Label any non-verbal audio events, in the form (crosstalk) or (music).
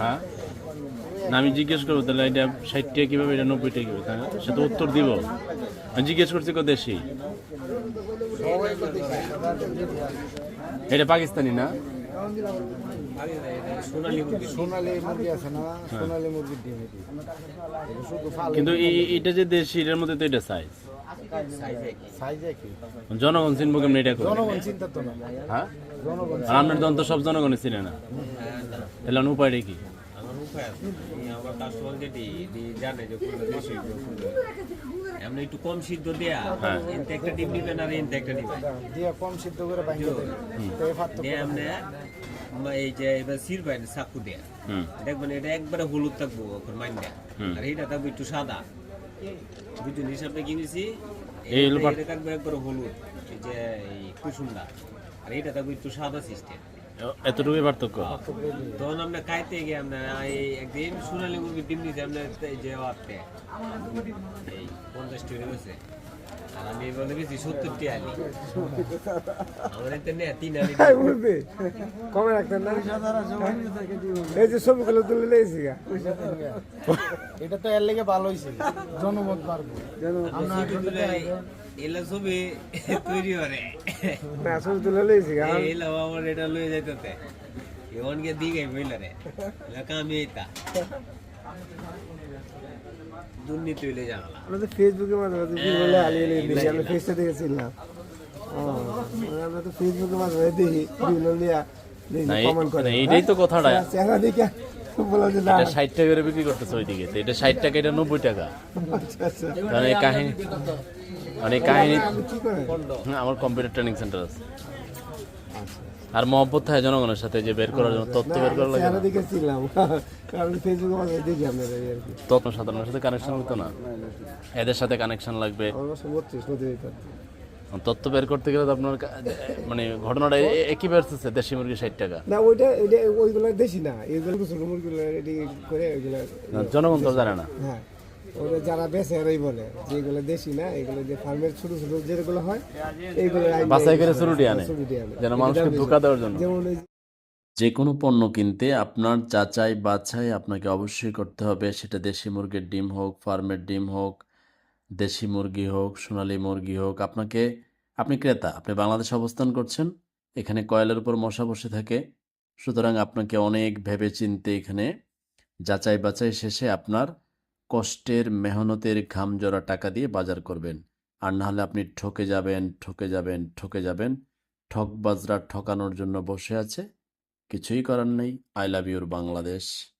হ্যাঁ? না, আমি জিজ্ঞেস করব, তাহলে এটা ষাট টাকা কীভাবে এটা নব্বই টাকা কীভাবে? না? সে তো উত্তর দিব। আমি জিজ্ঞেস করছি কো দেশি? এটা পাকিস্তানি না? ফাল কিন্তু এটা যে দেশি, এটার মধ্যে তো এটা সাইজ জনগণ চিনবো কেমন এটা জনগণ চিন্তা তো না। হ্যাঁ? আপনার দন্ত সব জনগণের চিনে না? তাহলে উপায়টা কি? আমার আমার একটু কম সিদ্ধ দেয়া। হ্যাঁ। এনতে একটা ডিম দিবেন আর এনতে একটা দিবেন দিয়ে কম সিদ্ধ করে বাইন্দে তো এই দিয়ে যে এবার সির বাইন দেয়া। দেখবেন এটা একবারে হলুদ থাকব ওখান। আর এটা থাকবে একটু সাদা। বুঝুন হিসাবে কিনেছি এই এটা থাকবে একবারে হলুদ এই যে এই কুসুমটা আর এটা থাকবে একটু সাদা সিস্টেম। এতটুকুই পার্থক্য? তখন আমরা খাইতে গিয়ে আমরা এই একদিন সোনালী মুরগির ডিম নিতে আমরা যে পঞ্চাশ টাকা হয়েছে। আমি বলে গেছি সত্তর টাকা আলি নেই তিন আলি উঠবে কমে রাখতেন না। এই যে ছবিগুলো তুলে গা। এটা তো এর লেগে ভালো হয়েছে জনমত পারব এলা ছবি তৈরি করে। না ছবি তুলে গা। এলা আমার এটা লয়ে যাইতে এমন কে দিকে বইলা রে এলা কামি এইতা। দুর্নীতি হইলে জানালা আমরা তো ফেসবুকে মাঝে মাঝে কি বলে আলিয়ে লিয়ে দেখি আমরা ফেসটা দেখেছিলাম মানে আমরা তো ফেসবুকে মাঝে মাঝে দেখি বিভিন্ন লিয়া দেখি না এই- কমেন্ট করে। এইটাই তো কথাটা। চেহারা দেখে বলা যে না। এটা ষাট টাকা করে বিক্রি করতেছে ওইদিকে তো। এটা ষাট টাকা এটা নব্বই টাকা। আচ্ছা আচ্ছা। এই কাহিনী মানে কাহিনী হ্যাঁ, আমার কম্পিউটার ট্রেনিং সেন্টার আছে। আর মহব্বত থাকে জনগণের সাথে যে বের করার জন্য তথ্য বের করার লাগে চেহারা দেখেছিলাম (laughs) কারণ ফেসবুকে মাঝে দেখি আপনাদের এই আর কি। তথ্য সাধারণের সাথে কানেকশন হতো না। এদের সাথে কানেকশন লাগবে। আমার তথ্য বের করতে গেলে তো আপনার মানে ঘটনাটা একই বেরতেছে দেশি মুরগি ষাট টাকা। না ওইটা ওইটা ওইগুলো দেশি না। এইগুলো ছোট মুরগিগুলো করে ওইগুলো জনগণ তো জানে না। হ্যাঁ। যারা বেচে এরাই বলে যে এগুলো দেশি না এগুলো যে ফার্মের ছোট ছোট যেগুলো হয় এইগুলো বাছাই করে চুরুটি আনে যেন মানুষকে ধোকা দেওয়ার জন্য। যেমন যে কোনো পণ্য কিনতে আপনার যাচাই বাছাই আপনাকে অবশ্যই করতে হবে। সেটা দেশি মুরগির ডিম হোক ফার্মের ডিম হোক দেশি মুরগি হোক সোনালী মুরগি হোক আপনাকে আপনি ক্রেতা আপনি বাংলাদেশে অবস্থান করছেন এখানে কয়েলের উপর মশা বসে থাকে। সুতরাং আপনাকে অনেক ভেবে চিনতে এখানে যাচাই বাছাই শেষে আপনার কষ্টের মেহনতের ঘাম টাকা দিয়ে বাজার করবেন। আর না হলে আপনি ঠকে যাবেন ঠকে যাবেন ঠকে যাবেন। ঠকবাজরা ঠকানোর জন্য বসে আছে। কিছুই করার নেই। I love your Bangladesh.